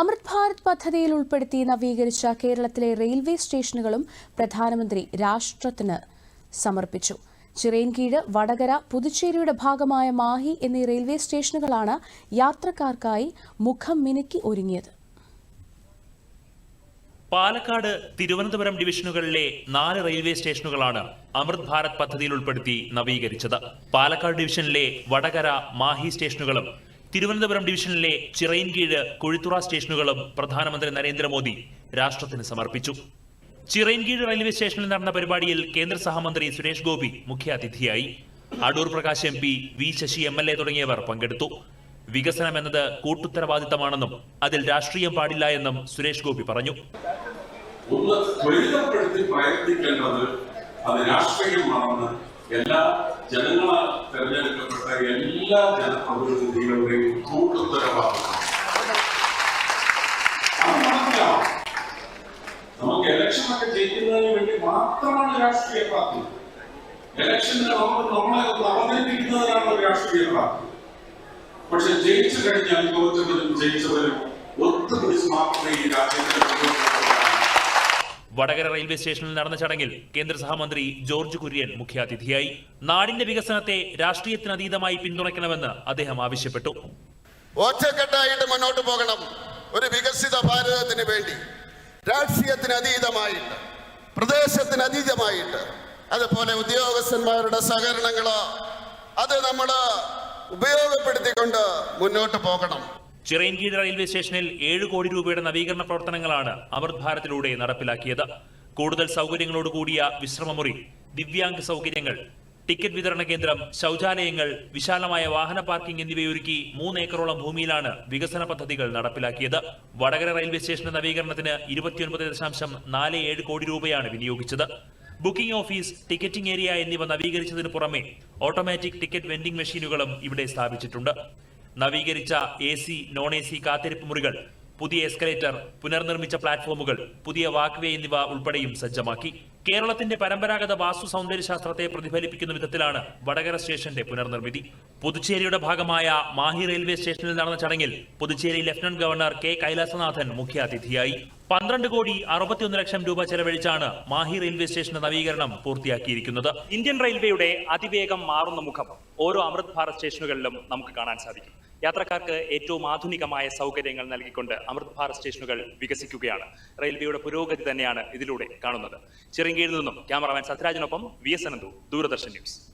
അമൃത് ഭാരത് പദ്ധതിയിൽ ഉൾപ്പെടുത്തി നവീകരിച്ച കേരളത്തിലെ റെയിൽവേ സ്റ്റേഷനുകളും പ്രധാനമന്ത്രി രാഷ്ട്രത്തിന് സമർപ്പിച്ചു. ചിറയൻകീഴ് വടകര പുതുച്ചേരിയുടെ ഭാഗമായ മാഹി എന്നീ റെയിൽവേ സ്റ്റേഷനുകളാണ് യാത്രക്കാർക്കായി മുഖം മിനുക്കി ഒരുങ്ങിയത്. പാലക്കാട് തിരുവനന്തപുരം ഡിവിഷനുകളിലെ നാല് റെയിൽവേ സ്റ്റേഷനുകളാണ് അമൃത് ഭാരത് പദ്ധതിയിൽ ഉൾപ്പെടുത്തി നവീകരിച്ചത്. പാലക്കാട് ഡിവിഷനിലെ വടകര മാഹി സ്റ്റേഷനുകളും തിരുവനന്തപുരം ഡിവിഷനിലെ ചിറയിൻകീഴ് കൊഴുത്തുറ സ്റ്റേഷനുകളും പ്രധാനമന്ത്രി നരേന്ദ്രമോദി രാഷ്ട്രത്തിന് സമർപ്പിച്ചു. ചിറയിൻകീഴ് റെയിൽവേ സ്റ്റേഷനിൽ നടന്ന പരിപാടിയിൽ കേന്ദ്ര സഹമന്ത്രി സുരേഷ് ഗോപി മുഖ്യാതിഥിയായി. Adoor Prakash M P V Sasi M L A തുടങ്ങിയവർ പങ്കെടുത്തു. വികസനം എന്നത് കൂട്ടുത്തരവാദിത്തമാണെന്നും അതിൽ രാഷ്ട്രീയം പാടില്ല എന്നും സുരേഷ് ഗോപി പറഞ്ഞു. ഒന്ന് ത്വരിതപ്പെടുത്തി പ്രയത്നിക്കേണ്ടത് അത് രാഷ്ട്രീയമാണെന്ന് എല്ലാ ജനങ്ങളാൽ തെരഞ്ഞെടുക്കപ്പെട്ട എല്ലാ ജനപ്രതിനിധികളുടെയും കൂട്ടുത്തരവാദിത്വം. നമുക്ക് ഇലക്ഷനൊക്കെ ജയിക്കുന്നതിന് വേണ്ടി മാത്രമാണ് രാഷ്ട്രീയ പാർട്ടി. ഇലക്ഷന് നമ്മൾ നമ്മളെ അവതരിപ്പിക്കുന്നതിനാണ് രാഷ്ട്രീയ പാർട്ടി. പക്ഷെ ജയിച്ചു കഴിഞ്ഞാൽ തോറ്റവരും ജയിച്ചവരും ഒത്തുപിടിച്ച് മാത്രമേ ഈ പോകാൻ വടകര റെയിൽവേ സ്റ്റേഷനിൽ നടന്ന ചടങ്ങിൽ കേന്ദ്ര സഹമന്ത്രി ജോർജ് കുര്യൻ മുഖ്യാതിഥിയായി. നാടിന്റെ വികസനത്തെ രാഷ്ട്രീയത്തിനതീതമായി പിന്തുണയ്ക്കണമെന്ന് അദ്ദേഹം ആവശ്യപ്പെട്ടു. ഒറ്റക്കെട്ടായിട്ട് മുന്നോട്ട് പോകണം. ഒരു വികസിത ഭാരതത്തിന് വേണ്ടി. രാഷ്ട്രീയത്തിന് അതീതമായിട്ട്. പ്രദേശത്തിന് അതീതമായിട്ട്. അതുപോലെ ഉദ്യോഗസ്ഥന്മാരുടെ സഹകരണങ്ങളോ അത് നമ്മൾ ഉപയോഗപ്പെടുത്തിക്കൊണ്ട് മുന്നോട്ട് പോകണം. ചിറയൻകീഴ് റെയിൽവേ സ്റ്റേഷനിൽ ഏഴ് കോടി രൂപയുടെ നവീകരണ പ്രവർത്തനങ്ങളാണ് അമൃത് ഭാരതിലൂടെ നടപ്പിലാക്കിയത്. കൂടുതൽ സൗകര്യങ്ങളോട് കൂടിയ വിശ്രമമുറി ദിവ്യാംഗ സൗകര്യങ്ങൾ ടിക്കറ്റ് വിതരണ കേന്ദ്രം ശൗചാലയങ്ങൾ വിശാലമായ വാഹന പാർക്കിംഗ് എന്നിവയൊരുക്കി മൂന്ന് ഏക്കറോളം ഭൂമിയിലാണ് വികസന പദ്ധതികൾ നടപ്പിലാക്കിയത്. വടകര റെയിൽവേ സ്റ്റേഷന്റെ നവീകരണത്തിന് ഇരുപത്തിയൊൻപത് ദശാംശം നാല് ഏഴ് കോടി രൂപയാണ് വിനിയോഗിച്ചത്. ബുക്കിംഗ് ഓഫീസ് ടിക്കറ്റിംഗ് ഏരിയ എന്നിവ നവീകരിച്ചതിന് പുറമെ ഓട്ടോമാറ്റിക് ടിക്കറ്റ് വെൻഡിംഗ് മെഷീനുകളും ഇവിടെ സ്ഥാപിച്ചിട്ടുണ്ട്. നവീകരിച്ച A C non A C കാത്തിരിപ്പ് മുറികൾ പുതിയ എസ്കലേറ്റർ പുനർനിർമ്മിച്ച പ്ലാറ്റ്ഫോമുകൾ പുതിയ വാക്വേ എന്നിവ ഉൾപ്പെടെയും സജ്ജമാക്കി. കേരളത്തിന്റെ പരമ്പരാഗത വാസ്തു സൗന്ദര്യശാസ്ത്രത്തെ പ്രതിഫലിപ്പിക്കുന്ന വിധത്തിലാണ് വടകര സ്റ്റേഷന്റെ പുനർനിർമ്മിതി. പുതുച്ചേരിയുടെ ഭാഗമായ മാഹി റെയിൽവേ സ്റ്റേഷനിൽ നടന്ന ചടങ്ങിൽ Puducherry lieutenant governor K Kailasanathan മുഖ്യാതിഥിയായി. പന്ത്രണ്ട് കോടി അറുപത്തിയൊന്ന് ലക്ഷം രൂപ ചെലവഴിച്ചാണ് മാഹി റെയിൽവേ സ്റ്റേഷന്റെ നവീകരണം പൂർത്തിയാക്കിയിരിക്കുന്നത്. ഇന്ത്യൻ റെയിൽവേയുടെ അതിവേഗം മാറുന്ന മുഖം ഓരോ അമൃത് ഭാരത് സ്റ്റേഷനുകളിലും നമുക്ക് കാണാൻ സാധിക്കും. യാത്രക്കാർക്ക് ഏറ്റവും ആധുനികമായ സൗകര്യങ്ങൾ നൽകിക്കൊണ്ട് അമൃത് ഭാരത് സ്റ്റേഷനുകൾ വികസിക്കുകയാണ്. റെയിൽവേയുടെ പുരോഗതി തന്നെയാണ് ഇതിലൂടെ കാണുന്നത്. ചിറങ്കീഴിൽ നിന്നും cameraman സത്യരാജനൊപ്പം V S Ananthu Doordarshan news.